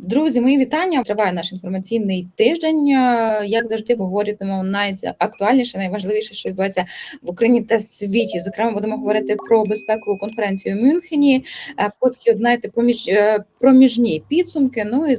Друзі, мої вітання. Триває наш інформаційний тиждень. Е, Як завжди, говоритимемо найактуальніше, найважливіше, що відбувається в Україні та світі. Зокрема, будемо говорити про безпекову конференцію в Мюнхені. е, от, знаєте, поміж е, проміжні підсумки. Ну і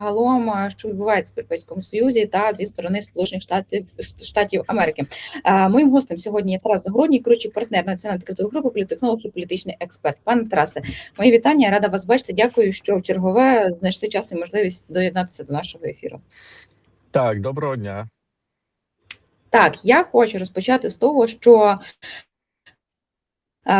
загалом, е, що відбувається в Європейському Союзі та зі сторони Сполучених Штатів Штатів Америки. Е, Моїм гостем сьогодні є Тарас Загородній, керуючий партнер національної кризової групи, політехнолог і політичний експерт. Пане Тарасе, Мої вітання, я рада вас бачити. Дякую, що в чергове знайшли час і можливість доєднатися до нашого ефіру. Так, доброго дня. Так, я хочу розпочати з того, що е,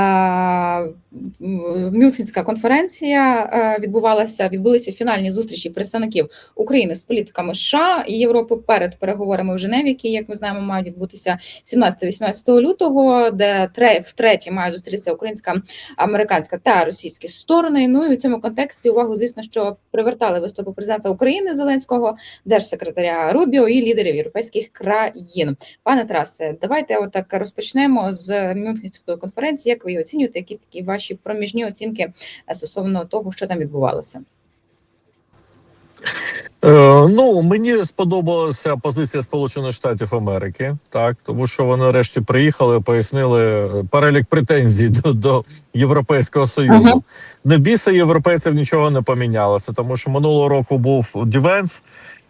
Мюнхенська конференція е, відбувалася, відбулися фінальні зустрічі представників України з політиками США і Європи перед переговорами в Женеві, які, як ми знаємо, мають відбутися 17-18 лютого, де тре- втретє має зустрітися українська, американська та російські сторони. Ну і в цьому контексті увагу, звісно, що привертали виступи президента України Зеленського, держсекретаря Рубіо і лідерів європейських країн. Пане Тарасе, давайте отак розпочнемо з Мюнхенської конференції. Як ви її оцінюєте? Якісь такі ваші проміжні оцінки е, стосовно того, що там відбувалося? Е, ну мені сподобалася позиція Сполучених Штатів Америки, так тому що вони нарешті приїхали, пояснили перелік претензій до, до Європейського союзу. Ага. Не в біса європейців нічого не помінялося, тому що минулого року був Дівенс,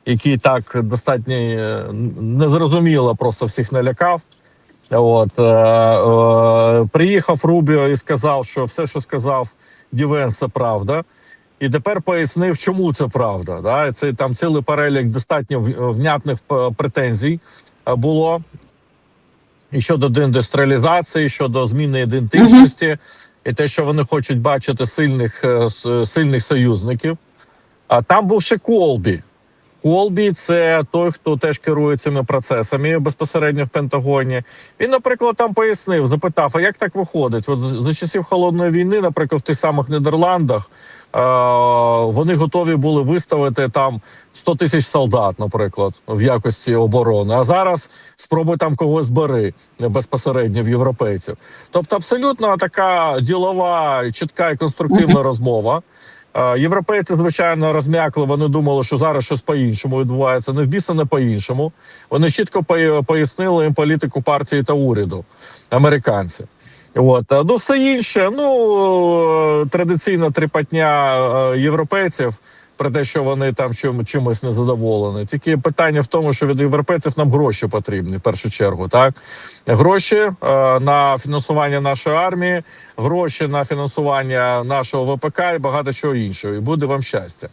який так достатньо е, незрозуміло просто всіх налякав. От е, е, приїхав Рубіо і сказав, що все, що сказав Дівенс, це правда. І тепер пояснив, чому це правда. Да? Це там цілий перелік достатньо внятних претензій е, було і щодо деіндустріалізації, і щодо зміни ідентичності, і те, що вони хочуть бачити сильних, е, сильних союзників. А там був ще Колбі. Колбі це той, хто теж керує цими процесами безпосередньо в Пентагоні. Він, наприклад, там пояснив, запитав: а як так виходить? От за часів холодної війни, наприклад, в тих самих Нідерландах е- вони готові були виставити там 100 тисяч солдат, наприклад, в якості оборони. А зараз спробуй там когось бери безпосередньо в європейців. Тобто, абсолютно така ділова, чітка і конструктивна розмова. Європейці, звичайно, розм'якли. Вони думали, що зараз щось по-іншому відбувається. Не в не по-іншому. Вони чітко пояснили їм політику партії та уряду американці. От ну все інше. Ну е, традиційна тріпатня е, європейців про те, що вони там чим, чимось незадоволені. Тільки питання в тому, що від європейців нам гроші потрібні в першу чергу. Так гроші е, на фінансування нашої армії, гроші на фінансування нашого ВПК і багато чого іншого. І буде вам щастя.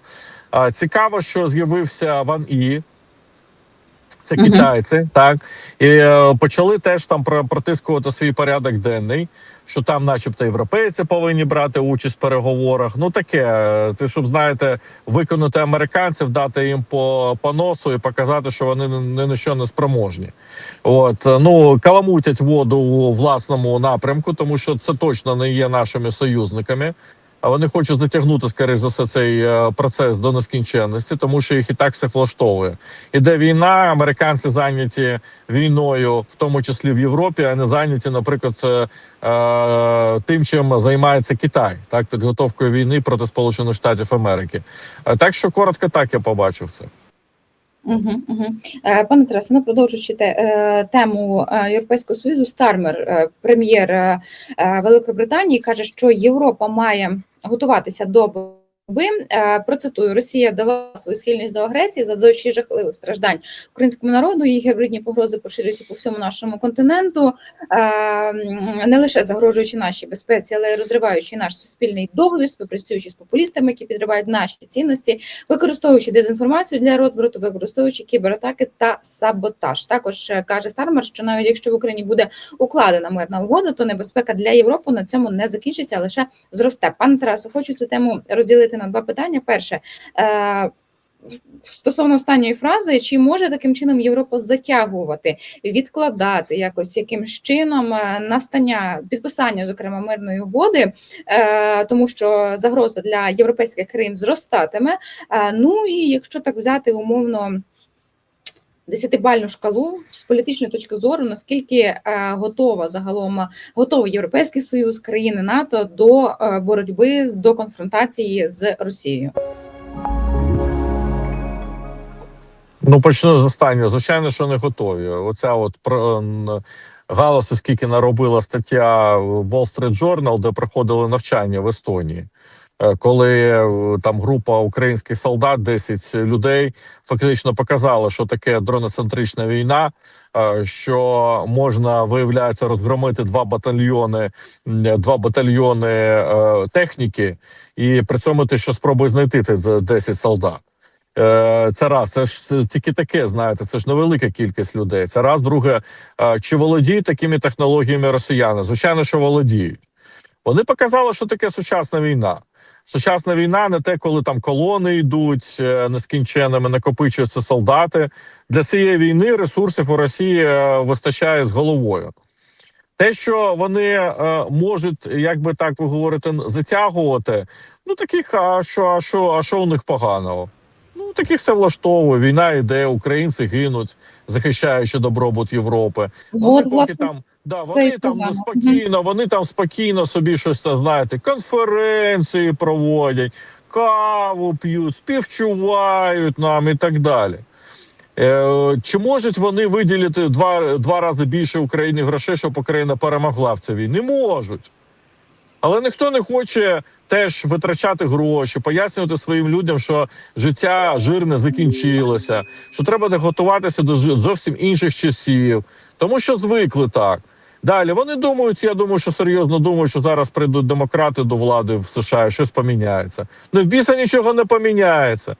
Цікаво, що з'явився Ван І. Це китайці, так і е, почали теж там про- протискувати свій порядок денний, що там, начебто, європейці повинні брати участь в переговорах. Ну таке, е, це щоб знаєте, виконати американців, дати їм по, по носу і показати, що вони ні на що не спроможні. От е, ну каламутять воду у власному напрямку, тому що це точно не є нашими союзниками. А вони хочуть затягнути, скоріш за все, цей е, процес до нескінченності, тому що їх і так все влаштовує. Іде війна, американці зайняті війною, в тому числі в Європі, а не зайняті, наприклад, е, е, тим, чим займається Китай, так підготовкою війни проти Сполучених Штатів Америки. Так що коротко, так я побачив це. Угу, угу. Пане Тарасе, ну продовжуючи те, е, тему е, Європейського Союзу, Стармер, прем'єр Великої Британії, каже, що Європа має готуватися до боротьби. Е, Процитую: Росія довела свою схильність до агресії, завдаючи жахливих страждань українському народу. Її гібридні погрози поширюються по всьому нашому континенту, е, не лише загрожуючи нашій безпеці, але й розриваючи наш суспільний договір, співпрацюючи з популістами, які підривають наші цінності використовуючи дезінформацію для розбрату, використовуючи кібератаки та саботаж. Також е, каже Стармер, що навіть якщо в Україні буде укладена мирна угода, то небезпека для Європи на цьому не закінчиться, а лише зросте. Пане Тарасу, хочу цю тему розділити на два питання. Перше. Е- Стосовно останньої фрази, чи може таким чином Європа затягувати, відкладати якось якимсь чином е, настання підписання, зокрема мирної угоди, е, тому що загроза для європейських країн зростатиме. Ну і якщо так взяти умовно десятибальну шкалу з політичної точки зору, наскільки е, готова загалом готовий Європейський Союз, країни НАТО до е, боротьби до конфронтації з Росією. Ну, почну з останнього. Звичайно, що не готові. Оця от про галасу, скільки наробила стаття Wall Street Journal, де проходили навчання в Естонії. Е, Коли е, там група українських солдат, 10 людей, фактично показала, що таке дроноцентрична війна, е, що можна виявляється розгромити два батальйони, два батальйони техніки, і при цьому ти ще спробуй знайти тих 10 солдат. Це раз, це ж тільки таке, знаєте, це ж невелика кількість людей. Це раз, друге, чи володіють такими технологіями росіяни? Звичайно, що володіють. Вони показали, що таке сучасна війна. Сучасна війна не те, коли там колони йдуть нескінченими, накопичуються солдати. Для цієї війни ресурсів у Росії е, вистачає з головою. Те, що вони е, можуть, як би так ви говорите, затягувати, ну таких, а що, а що, а що у них поганого? Таких все влаштовує. Війна йде, українці гинуть, захищаючи добробут Європи. Вони от, власне, там, да, вони там ну, погано. спокійно, вони там спокійно собі щось там, знаєте, конференції проводять, каву п'ють, співчувають нам і так далі. Е, чи можуть вони виділити два, два рази більше Україні грошей, щоб Україна перемогла в цій війні? Не можуть. Але ніхто не хоче теж витрачати гроші, пояснювати своїм людям, що життя жирне закінчилося, що треба готуватися до зовсім інших часів, тому що звикли так. Далі вони думають, я думаю, що серйозно думають, що зараз прийдуть демократи до влади в США, щось поміняється. Ну в біса нічого не поміняється.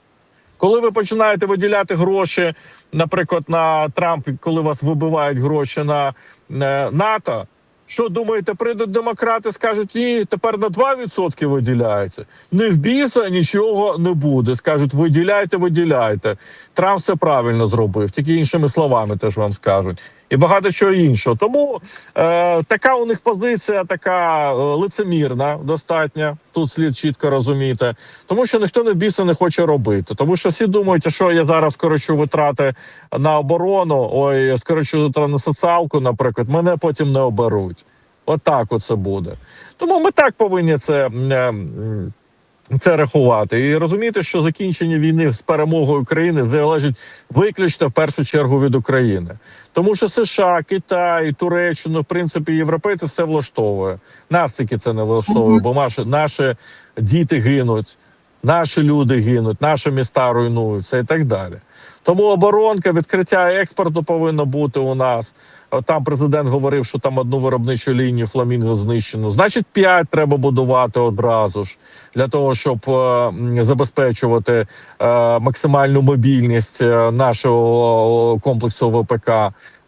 Коли ви починаєте виділяти гроші, наприклад, на Трамп, коли вас вибивають гроші на е, НАТО, що думаєте, прийдуть демократи, скажуть, ні, тепер на 2% виділяється. Не в біса нічого не буде. Скажуть, виділяйте, виділяйте. Трамп все правильно зробив, тільки іншими словами теж вам скажуть. І багато чого іншого. Тому е, така у них позиція, така е, лицемірна, достатня. Тут слід чітко розуміти. Тому що ніхто не біса не хоче робити. Тому що всі думають, що я зараз скорочу витрати на оборону, ой, скорочу витрати на соціалку, наприклад, мене потім не оберуть. Отак оце буде. Тому ми так повинні це. е, Це рахувати і розуміти, що закінчення війни з перемогою України залежить виключно в першу чергу від України, тому що США, Китай, Туреччина, в принципі, європейці все влаштовує. Нас тільки це не влаштовує, бо наші, наші діти гинуть, наші люди гинуть, наші міста руйнуються і так далі. Тому оборонка, відкриття експорту повинно бути у нас. Там президент говорив, що там одну виробничу лінію фламінго знищено. Значить, п'ять треба будувати одразу ж для того, щоб е, забезпечувати е, максимальну мобільність е, нашого комплексу ВПК.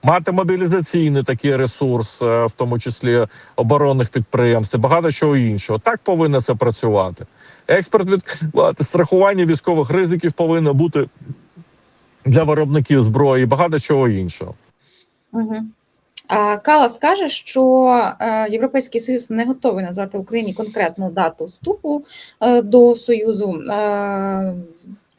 Мати мобілізаційний такий ресурс, в тому числі оборонних підприємств, і багато чого іншого. Так повинно це працювати. Експорт відкривати, страхування військових ризиків повинно бути для виробників зброї, і багато чого іншого. Угу. А Калас каже, що е, Європейський Союз не готовий назвати Україні конкретну дату вступу е, до Союзу.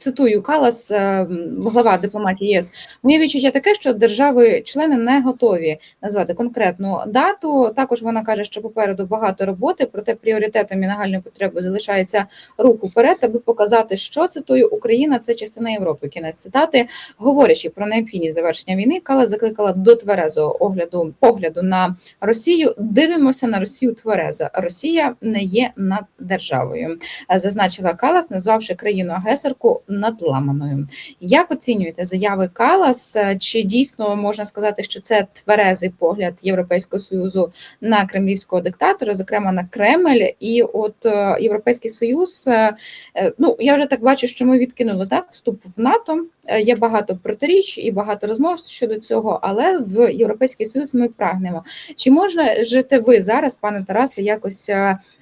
Цитую Калас, е, глава дипломатії ЄС. Моє відчуття таке, що держави-члени не готові назвати конкретну дату. Також вона каже, що попереду багато роботи, проте пріоритетом і нагальною потребою залишається рух уперед, аби показати, що цитую Україна це частина Європи. Кінець цитати. Говорячи про необхідність завершення війни, Калас закликала до тверезого огляду погляду на Росію. Дивимося на Росію тверезо. Росія не є над державою, Е, зазначила Калас, назвавши країну агресорку надламаною. Як оцінюєте заяви Калас? Е, Чи дійсно можна сказати, що це тверезий погляд Європейського союзу на кремлівського диктатора, зокрема на Кремль, і от е, Європейський Союз, е, ну я вже так бачу, що ми відкинули так вступ в НАТО. Є багато протиріч і багато розмов щодо цього, але в Європейський Союз ми прагнемо. Чи можете ви зараз, пане Тарасе, якось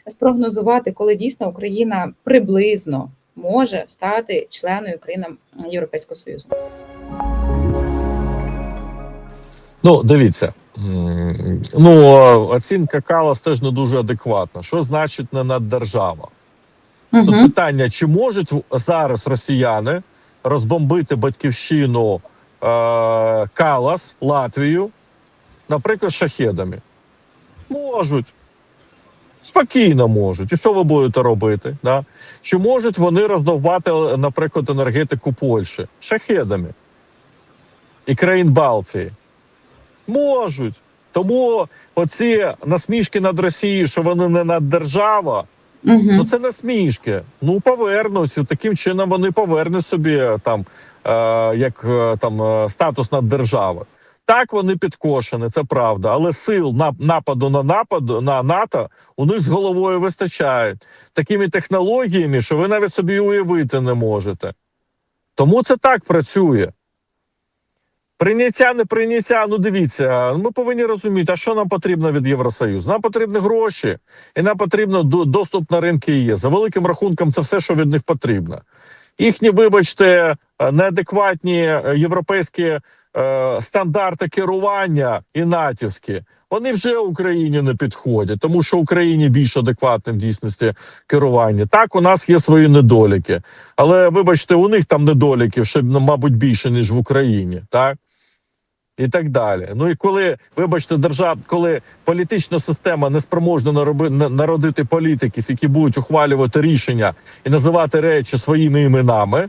спрогнозувати, коли дійсно Україна приблизно може стати членою країнам Європейського Союзу? Ну, дивіться. Ну, оцінка Калас теж не дуже адекватна. Що значить не наддержава? Тут Угу. питання: чи можуть зараз росіяни розбомбити батьківщину е, Калас, Латвію, наприклад, шахедами? Можуть. Спокійно можуть. І що ви будете робити? Да? Чи можуть вони роздовбати, наприклад, енергетику Польщі? Шахедами. і країн Балтії? Можуть. Тому оці насмішки над Росією, що вони не наддержава, Угу. Ну це насмішки. Ну повернуться. Таким чином вони повернуть собі там е, як е, там е, статус наддержави. Так вони підкошені, це правда. Але сил на нападу на нападу на НАТО у них з головою вистачає такими технологіями, що ви навіть собі уявити не можете. Тому це так працює. Прийняття, не прийняття. Ну дивіться, ми повинні розуміти, а що нам потрібно від Євросоюзу? Нам потрібні гроші, і нам потрібно доступ на ринки ЄС. За великим рахунком, це все, що від них потрібно. Їхні, вибачте, е, неадекватні е, європейські е, стандарти керування і натівські, вони вже Україні не підходять, тому що Україні більш адекватне в дійсності керування. Так, у нас є свої недоліки, але вибачте, у них там недоліків ще, ну, мабуть, більше ніж в Україні. Так і так далі. Ну і коли, вибачте, держав, коли політична система не спроможна народити політиків, які будуть ухвалювати рішення і називати речі своїми іменами,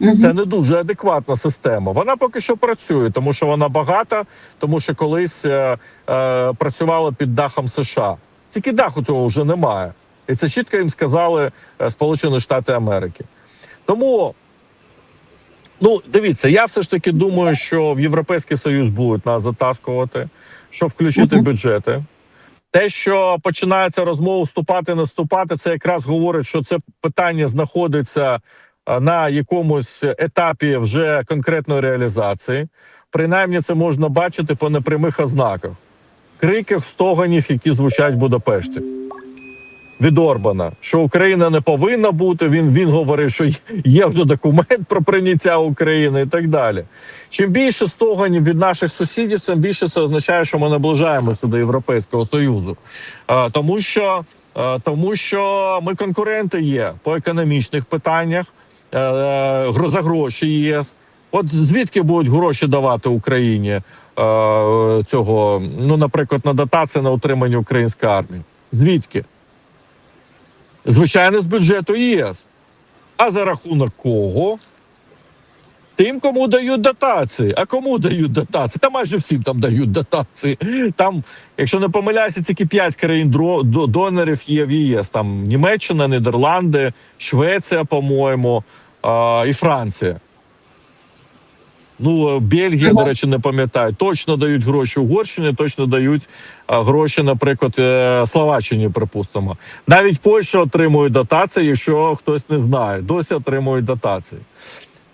це не дуже адекватна система. Вона поки що працює, тому що вона багата, тому що колись е, е, працювала під дахом США. Тільки даху цього вже немає, і це чітко їм сказали е, Сполучені Штати Америки. Тому. Ну, дивіться, я все ж таки думаю, що в Європейський Союз будуть нас затаскувати, що включити Мгм. бюджети. Те, що починається розмова вступати, наступати, це якраз говорить, що це питання знаходиться на якомусь етапі вже конкретної реалізації. Принаймні, це можна бачити по непрямих ознаках, криках, стоганів, які звучать в Будапешті. Від Орбана, що Україна не повинна бути. Він він говорив, що є вже документ про прийняття України і так далі. Чим більше стоганів від наших сусідів, тим більше це означає, що ми наближаємося до Європейського союзу, Е, тому що е, тому що ми конкуренти є по економічних питаннях е, е, за гроші ЄС. От звідки будуть гроші давати Україні е, цього, ну, наприклад, на дотації на утримання української армії? Звідки? Звичайно, з бюджету ЄС. А за рахунок кого? Тим, кому дають дотації. А кому дають дотації? Та майже всім там дають дотації. Там, якщо не помиляюся, тільки 5 країн донорів є в ЄС. Там Німеччина, Нідерланди, Швеція, по-моєму, а, і Франція. Ну, е, Бельгія, до речі, не пам'ятаю. Точно дають гроші Угорщині, точно дають а, гроші, наприклад, е, Словаччині, припустимо. Навіть Польща отримує дотації, якщо хтось не знає, досі отримують дотації.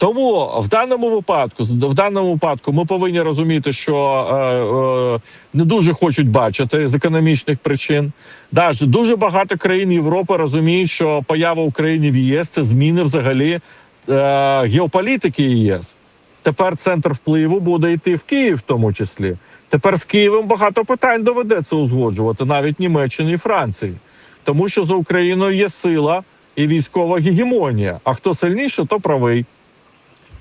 Тому в даному випадку, в даному випадку, ми повинні розуміти, що е, е, не дуже хочуть бачити з економічних причин. Даже дуже багато країн Європи розуміють, що поява України в ЄС це зміни взагалі е, геополітики ЄС. Тепер центр впливу буде йти в Київ, в тому числі. Тепер з Києвом багато питань доведеться узгоджувати, навіть Німеччині і Франції, тому що за Україною є сила і військова гегемонія. А хто сильніше, то правий.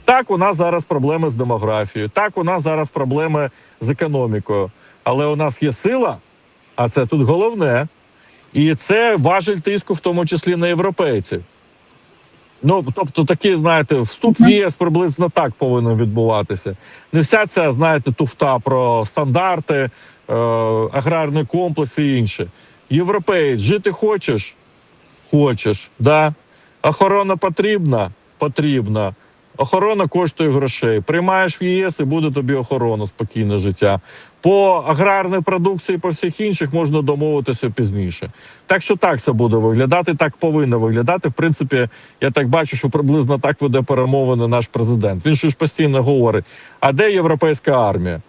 Так, у нас зараз проблеми з демографією. Так, у нас зараз проблеми з економікою. Але у нас є сила, а це тут головне. І це важель тиску, в тому числі на європейців. Ну, тобто, такий, знаєте, вступ в ЄС приблизно так повинен відбуватися. Не вся ця, знаєте, туфта про стандарти, е, аграрний комплекс і інше. Європеєць, жити хочеш? Хочеш, да. Охорона потрібна? Потрібна. Охорона коштує грошей. Приймаєш в ЄС і буде тобі охорона, спокійне життя. По аграрній продукції, по всіх інших можна домовитися пізніше. Так що так це буде виглядати, так повинно виглядати. В принципі, я так бачу, що приблизно так веде перемовини наш президент. Він ж постійно говорить: а де європейська армія?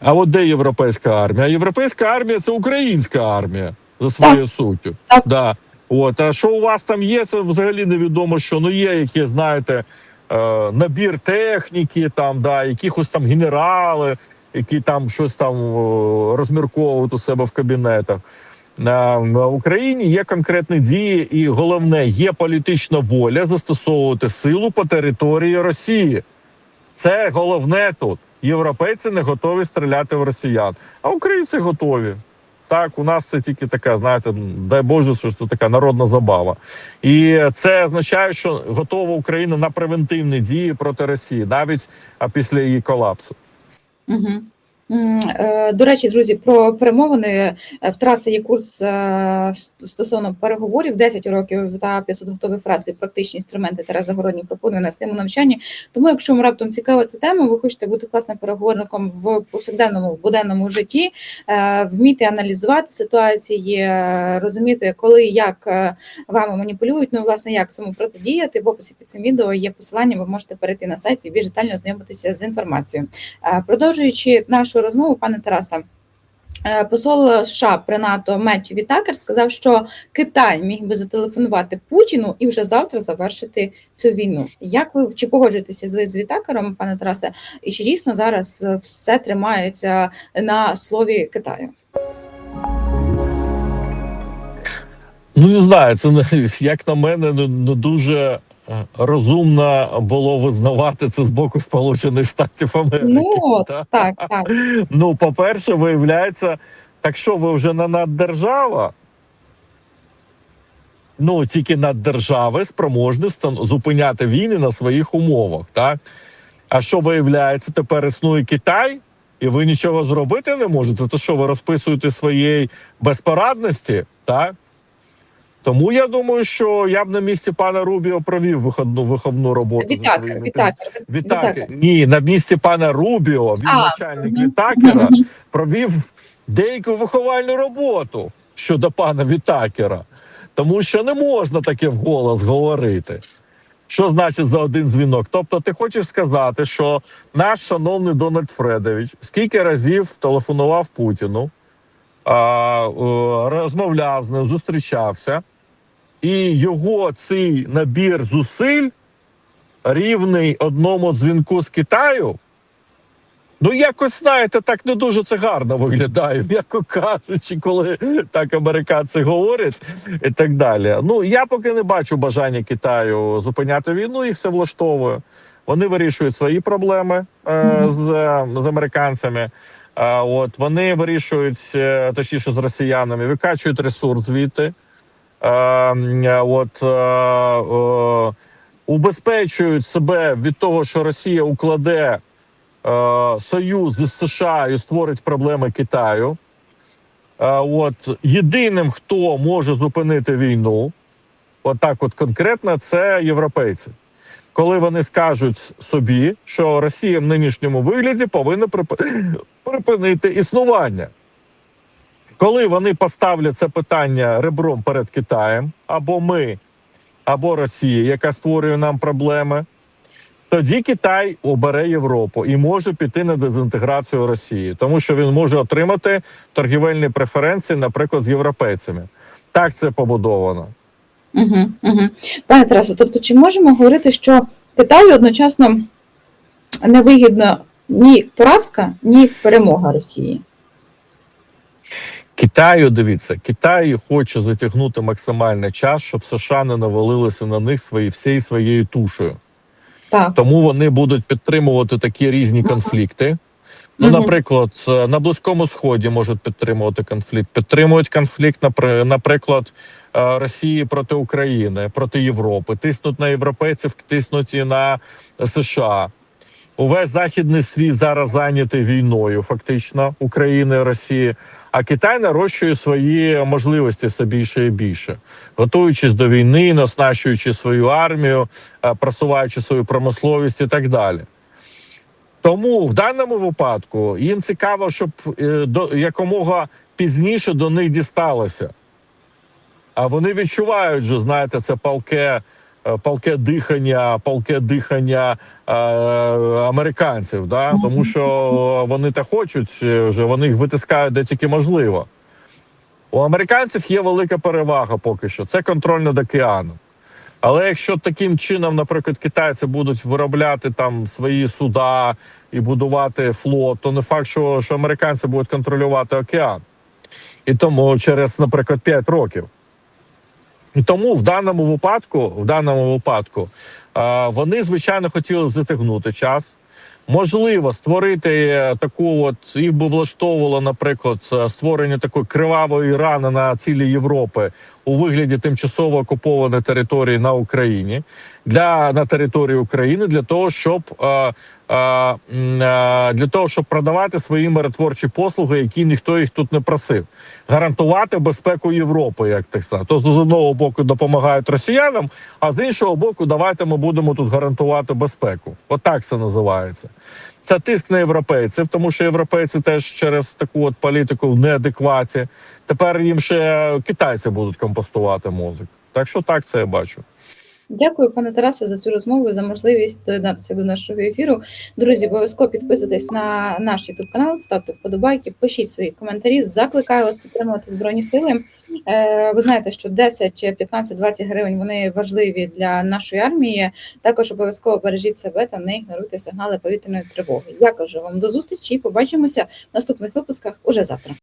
А от де європейська армія? Європейська армія це українська армія за своєю суттю. Так. Да. От, а що у вас там є, це взагалі невідомо, що ну є, які, знаєте, набір техніки, там, да, якихось там генерали, які там щось там розмірковують у себе в кабінетах. На, на Україні є конкретні дії, і головне, є політична воля застосовувати силу по території Росії. Це головне тут. Європейці не готові стріляти в росіян, а українці готові. Так, у нас це тільки така, знаєте, дай Боже, що це така народна забава. І це означає, що готова Україна на превентивні дії проти Росії, навіть після її колапсу. Угу. До речі, друзі, про перемовини Е, в Тараса є курс е, стосовно переговорів 10 років та 500 готових фраз і практичні інструменти Тараса Городній пропонує на своєму навчанні. Тому, якщо вам раптом цікава ця тема, ви хочете бути класним переговорником в повсякденному буденному житті, е, вміти аналізувати ситуації, е, розуміти, коли як е, вами маніпулюють. Ну, власне, як цьому протидіяти. В описі під цим відео є посилання. Ви можете перейти на сайт і більш детально ознайомитися з інформацією. Е, Продовжуючи нашу розмову, пане Тарасе. е, Посол США при НАТО Меттю Вітакер сказав, що Китай міг би зателефонувати Путіну і вже завтра завершити цю війну. Як ви чи погоджуєтеся з, Вітакером, пане Тарасе? І чи дійсно зараз е, все тримається на слові Китаю? Ну не знаю, це як на мене не, дуже розумно було визнавати це з боку Сполучених Штатів Америки. Ну от та? так, так. Ну, по-перше, виявляється, так що ви вже не наддержава? Ну, тільки наддержави спроможні зупиняти війни на своїх умовах, так? А що виявляється, тепер існує Китай, і ви нічого зробити не можете? То що ви розписуєте своєї безпорадності, так? Тому я думаю, що я б на місці пана Рубіо провів виходну виховну роботу. Вітакер, Вітакер, Вітаки. Ні, на місці пана Рубіо, він А, начальник мгм. Вітакера, провів деяку виховальну роботу щодо пана Вітакера. Тому що не можна таке вголос говорити. Що значить за один дзвінок? Тобто, ти хочеш сказати, що наш шановний Дональд Фредович скільки разів телефонував Путіну, а, розмовляв з ним, зустрічався, і його цей набір зусиль рівний одному дзвінку з Китаю. Ну, якось, знаєте, так не дуже це гарно виглядає, м'яко кажучи, коли так американці говорять і так далі. Ну, я поки не бачу бажання Китаю зупиняти війну, їх все влаштовує. Вони вирішують свої проблеми е, з, з американцями. Е, от вони вирішують, е, точніше, з росіянами, викачують ресурс звідти. Е, е, от, е, убезпечують себе від того, що Росія укладе союз з США і створить проблеми Китаю. От єдиним, хто може зупинити війну, отак, от конкретно, це європейці. Коли вони скажуть собі, що Росія в нинішньому вигляді повинна прип- припинити існування. Коли вони поставлять це питання ребром перед Китаєм, або ми, або Росія, яка створює нам проблеми, тоді Китай обере Європу і може піти на дезінтеграцію Росії, тому що він може отримати торгівельні преференції, наприклад, з європейцями. Так це побудовано. Угу, угу. Пане Тарасе, тобто, чи можемо говорити, що Китаю одночасно невигідно ні поразка, ні перемога Росії? Китаю, дивіться, Китай хоче затягнути максимальний час, щоб США не навалилися на них свої всією своєю тушею. Так. Тому вони будуть підтримувати такі різні конфлікти. Ну, наприклад, е, на Близькому Сході можуть підтримувати конфлікт. Підтримують конфлікт, напри- наприклад, е, Росії проти України, проти Європи, тиснуть на європейців, тиснуть і на США. Увесь західний світ зараз зайнятий війною, фактично України Росії. А Китай нарощує свої можливості все більше і більше, готуючись до війни, оснащуючи свою армію, е, просуваючи свою промисловість і так далі. Тому в даному випадку їм цікаво, щоб е, до якомога пізніше до них дісталося. А вони відчувають, що знаєте, це палке, палке дихання, палке дихання е, американців. Да? Тому що вони та хочуть е, вже, вони їх витискають де тільки можливо. У американців є велика перевага поки що. Це контроль над океаном. Але якщо таким чином, наприклад, китайці будуть виробляти там свої суда і будувати флот, то не факт, що, що американці будуть контролювати океан. І тому через, наприклад, 5 років. Тому в даному випадку, в даному випадку, вони звичайно хотіли затягнути час. Можливо, створити е, таку, от їх би влаштовувало, наприклад, е, створення такої кривавої рани на цілі Європи у вигляді тимчасово окупованої території на Україні для на території України для того, щоб е, для того, щоб продавати свої миротворчі послуги, які ніхто їх тут не просив, гарантувати безпеку Європи, як так само. То з одного боку допомагають росіянам, а з іншого боку, давайте ми будемо тут гарантувати безпеку. Отак це називається. Це тиск на європейців, тому що європейці теж через таку от політику в неадекваті. Тепер їм ще китайці будуть компостувати мозок. Так що так це я бачу. Дякую, пане Тарасе, за цю розмову і за можливість доєднатися до нашого ефіру. Друзі, обов'язково підписуйтесь на наш YouTube канал, ставте вподобайки, пишіть свої коментарі. Закликаю вас підтримувати збройні сили. Е, Ви знаєте, що 10, 15, 20 гривень вони важливі для нашої армії. Також обов'язково бережіть себе та не ігноруйте сигнали повітряної тривоги. Я кажу вам до зустрічі і побачимося в наступних випусках уже завтра.